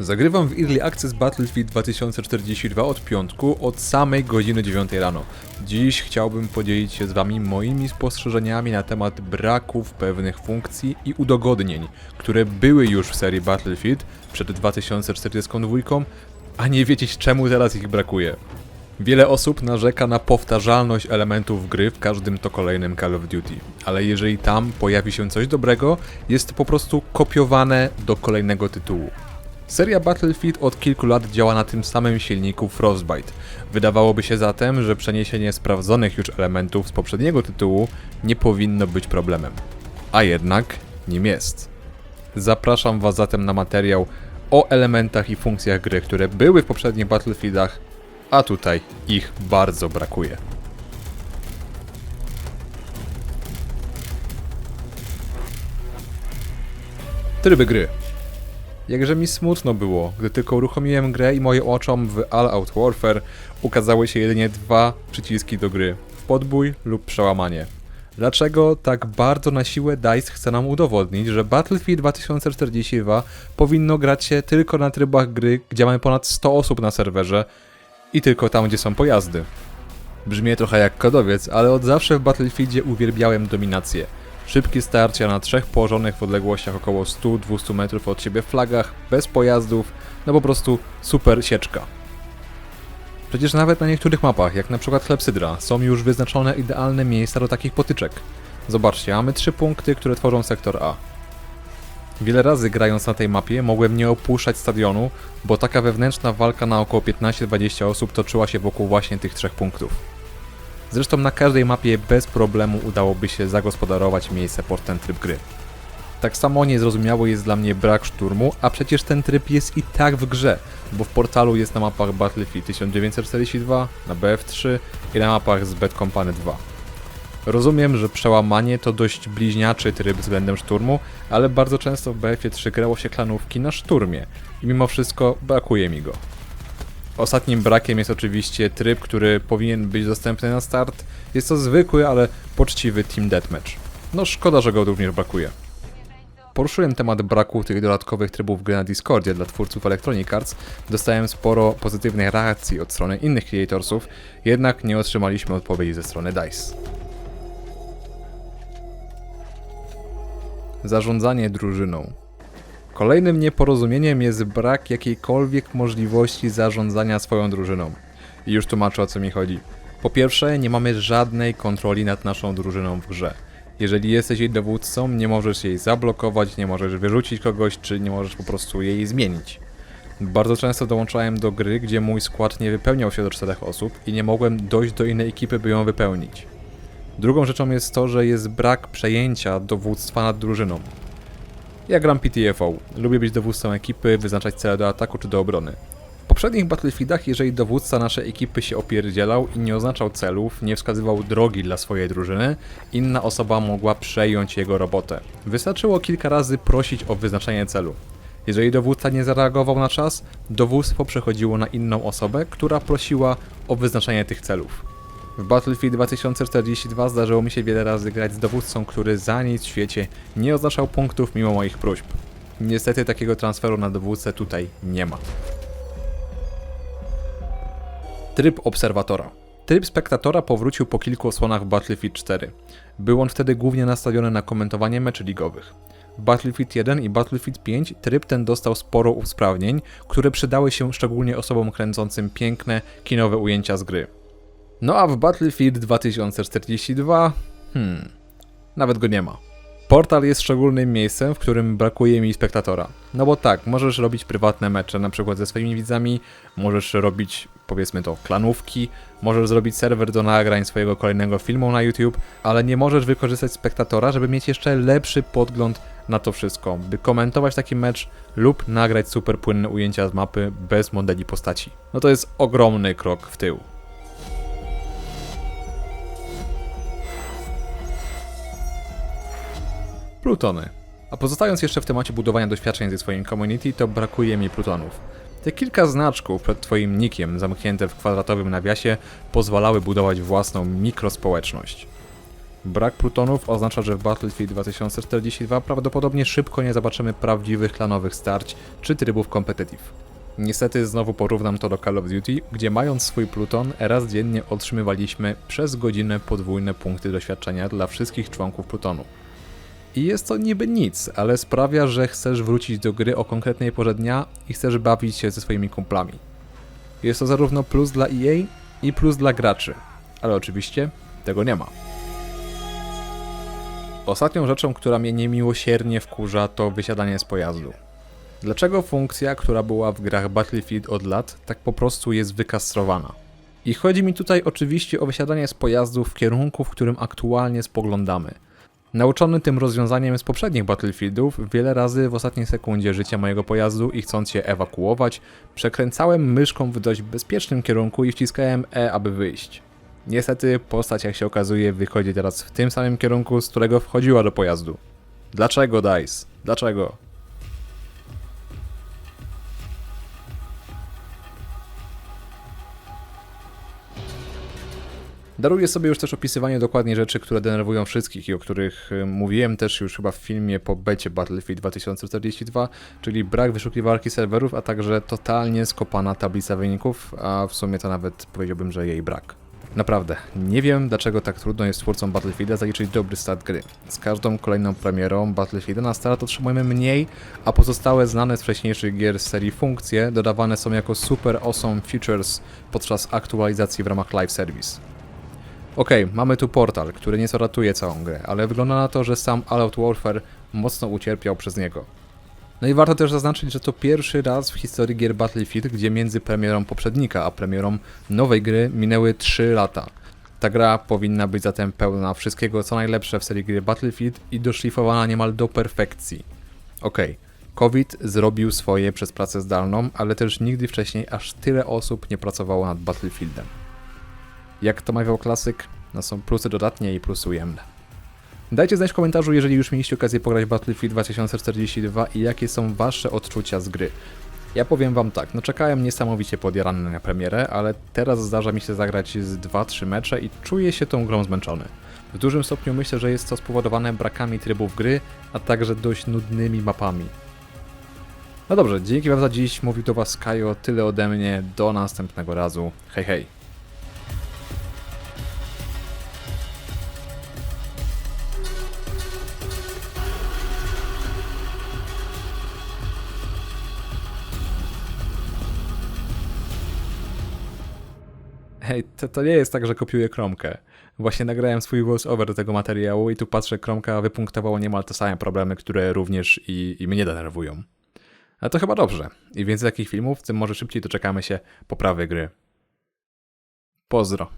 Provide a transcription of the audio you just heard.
Zagrywam w Early Access Battlefield 2042 od piątku, od samej godziny 9 rano. Dziś chciałbym podzielić się z Wami moimi spostrzeżeniami na temat braków pewnych funkcji i udogodnień, które były już w serii Battlefield przed 2042, a nie wiedzieć czemu teraz ich brakuje. Wiele osób narzeka na powtarzalność elementów gry w każdym to kolejnym Call of Duty, ale jeżeli tam pojawi się coś dobrego, jest to po prostu kopiowane do kolejnego tytułu. Seria Battlefield od kilku lat działa na tym samym silniku Frostbite. Wydawałoby się zatem, że przeniesienie sprawdzonych już elementów z poprzedniego tytułu nie powinno być problemem. A jednak nim jest. Zapraszam Was zatem na materiał o elementach i funkcjach gry, które były w poprzednich Battlefieldach, a tutaj ich bardzo brakuje. Tryby gry. Jakże mi smutno było, gdy tylko uruchomiłem grę i moim oczom w All Out Warfare ukazały się jedynie dwa przyciski do gry: podbój lub przełamanie. Dlaczego tak bardzo na siłę DICE chce nam udowodnić, że Battlefield 2042 powinno grać się tylko na trybach gry, gdzie mamy ponad 100 osób na serwerze i tylko tam, gdzie są pojazdy? Brzmi trochę jak kodowiec, ale od zawsze w Battlefieldzie uwielbiałem dominację. Szybkie starcia na trzech położonych w odległościach około 100-200 metrów od siebie flagach, bez pojazdów, no po prostu super sieczka. Przecież nawet na niektórych mapach, jak na przykład Klepsydra, są już wyznaczone idealne miejsca do takich potyczek. Zobaczcie, mamy trzy punkty, które tworzą sektor A. Wiele razy grając na tej mapie mogłem nie opuszczać stadionu, bo taka wewnętrzna walka na około 15-20 osób toczyła się wokół właśnie tych trzech punktów. Zresztą na każdej mapie bez problemu udałoby się zagospodarować miejsce pod ten tryb gry. Tak samo niezrozumiały jest dla mnie brak szturmu, a przecież ten tryb jest i tak w grze, bo w portalu jest na mapach Battlefield 1942, na BF3 i na mapach z Bad Company 2. Rozumiem, że przełamanie to dość bliźniaczy tryb względem szturmu, ale bardzo często w BF3 grało się klanówki na szturmie i mimo wszystko brakuje mi go. Ostatnim brakiem jest oczywiście tryb, który powinien być dostępny na start. Jest to zwykły, ale poczciwy Team Deathmatch. No szkoda, że go również brakuje. Poruszyłem temat braku tych dodatkowych trybów gry na Discordzie dla twórców Electronic Arts. Dostałem sporo pozytywnych reakcji od strony innych creatorsów, jednak nie otrzymaliśmy odpowiedzi ze strony DICE. Zarządzanie drużyną. Kolejnym nieporozumieniem jest brak jakiejkolwiek możliwości zarządzania swoją drużyną. I już tłumaczę o co mi chodzi. Po pierwsze, nie mamy żadnej kontroli nad naszą drużyną w grze. Jeżeli jesteś jej dowódcą, nie możesz jej zablokować, nie możesz wyrzucić kogoś, czy nie możesz po prostu jej zmienić. Bardzo często dołączałem do gry, gdzie mój skład nie wypełniał się do czterech osób i nie mogłem dojść do innej ekipy, by ją wypełnić. Drugą rzeczą jest to, że jest brak przejęcia dowództwa nad drużyną. Ja gram PTFO. Lubię być dowódcą ekipy, wyznaczać cele do ataku czy do obrony. W poprzednich Battlefieldach, jeżeli dowódca naszej ekipy się opierdzielał i nie oznaczał celów, nie wskazywał drogi dla swojej drużyny, inna osoba mogła przejąć jego robotę. Wystarczyło kilka razy prosić o wyznaczenie celu. Jeżeli dowódca nie zareagował na czas, dowództwo przechodziło na inną osobę, która prosiła o wyznaczenie tych celów. W Battlefield 2042 zdarzyło mi się wiele razy grać z dowódcą, który za nic w świecie nie oznaczał punktów mimo moich próśb. Niestety takiego transferu na dowódcę tutaj nie ma. Tryb obserwatora. Tryb spektatora powrócił po kilku osłonach Battlefield 4. Był on wtedy głównie nastawiony na komentowanie meczy ligowych. W Battlefield 1 i Battlefield 5 tryb ten dostał sporo usprawnień, które przydały się szczególnie osobom kręcącym piękne, kinowe ujęcia z gry. No a w Battlefield 2042, hmm, nawet go nie ma. Portal jest szczególnym miejscem, w którym brakuje mi spektatora. No bo tak, możesz robić prywatne mecze, na przykład ze swoimi widzami, możesz robić, powiedzmy to, klanówki, możesz zrobić serwer do nagrań swojego kolejnego filmu na YouTube, ale nie możesz wykorzystać spektatora, żeby mieć jeszcze lepszy podgląd na to wszystko, by komentować taki mecz lub nagrać super płynne ujęcia z mapy bez modeli postaci. No to jest ogromny krok w tył. Plutony. A pozostając jeszcze w temacie budowania doświadczeń ze swoim community, to brakuje mi plutonów. Te kilka znaczków przed twoim nikiem zamknięte w kwadratowym nawiasie pozwalały budować własną mikrospołeczność. Brak plutonów oznacza, że w Battlefield 2042 prawdopodobnie szybko nie zobaczymy prawdziwych klanowych starć czy trybów competitive. Niestety znowu porównam to do Call of Duty, gdzie mając swój pluton, raz dziennie otrzymywaliśmy przez godzinę podwójne punkty doświadczenia dla wszystkich członków plutonu. I jest to niby nic, ale sprawia, że chcesz wrócić do gry o konkretnej porze dnia i chcesz bawić się ze swoimi kumplami. Jest to zarówno plus dla EA i plus dla graczy, ale oczywiście tego nie ma. Ostatnią rzeczą, która mnie niemiłosiernie wkurza, to wysiadanie z pojazdu. Dlaczego funkcja, która była w grach Battlefield od lat, tak po prostu jest wykastrowana? I chodzi mi tutaj oczywiście o wysiadanie z pojazdu w kierunku, w którym aktualnie spoglądamy. Nauczony tym rozwiązaniem z poprzednich Battlefieldów, wiele razy w ostatniej sekundzie życia mojego pojazdu i chcąc się ewakuować, przekręcałem myszką w dość bezpiecznym kierunku i wciskałem E, aby wyjść. Niestety postać, jak się okazuje, wychodzi teraz w tym samym kierunku, z którego wchodziła do pojazdu. Dlaczego, Dice? Dlaczego? Daruję sobie już też opisywanie dokładnie rzeczy, które denerwują wszystkich i o których y, mówiłem też już chyba w filmie po becie Battlefield 2042, czyli brak wyszukiwarki serwerów, a także totalnie skopana tablica wyników, a w sumie to nawet powiedziałbym, że jej brak. Naprawdę, nie wiem dlaczego tak trudno jest twórcom Battlefielda zaliczyć dobry start gry. Z każdą kolejną premierą Battlefielda na start otrzymujemy mniej, a pozostałe znane z wcześniejszych gier z serii funkcje dodawane są jako super awesome features podczas aktualizacji w ramach live service. Okej, mamy tu portal, który nieco ratuje całą grę, ale wygląda na to, że sam All Out Warfare mocno ucierpiał przez niego. No i warto też zaznaczyć, że to pierwszy raz w historii gier Battlefield, gdzie między premierą poprzednika a premierą nowej gry minęły 3 lata. Ta gra powinna być zatem pełna wszystkiego co najlepsze w serii gry Battlefield i doszlifowana niemal do perfekcji. Okej, COVID zrobił swoje przez pracę zdalną, ale też nigdy wcześniej aż tyle osób nie pracowało nad Battlefieldem. Jak to mawiał klasyk, no są plusy dodatnie i plusy ujemne. Dajcie znać w komentarzu, jeżeli już mieliście okazję pograć Battlefield 2042 i jakie są wasze odczucia z gry. Ja powiem wam tak, no czekałem niesamowicie podjarany na premierę, ale teraz zdarza mi się zagrać z 2-3 mecze i czuję się tą grą zmęczony. W dużym stopniu myślę, że jest to spowodowane brakami trybów gry, a także dość nudnymi mapami. No dobrze, dzięki wam za dziś, mówił do was Kajo, tyle ode mnie, do następnego razu, hej hej. Hej, to, to nie jest tak, że kopiuję Kromkę. Właśnie nagrałem swój voice-over do tego materiału i tu patrzę, Kromka wypunktowała niemal te same problemy, które również i, i mnie denerwują. Ale to chyba dobrze. I więcej takich filmów, tym może szybciej doczekamy się poprawy gry. Pozdro.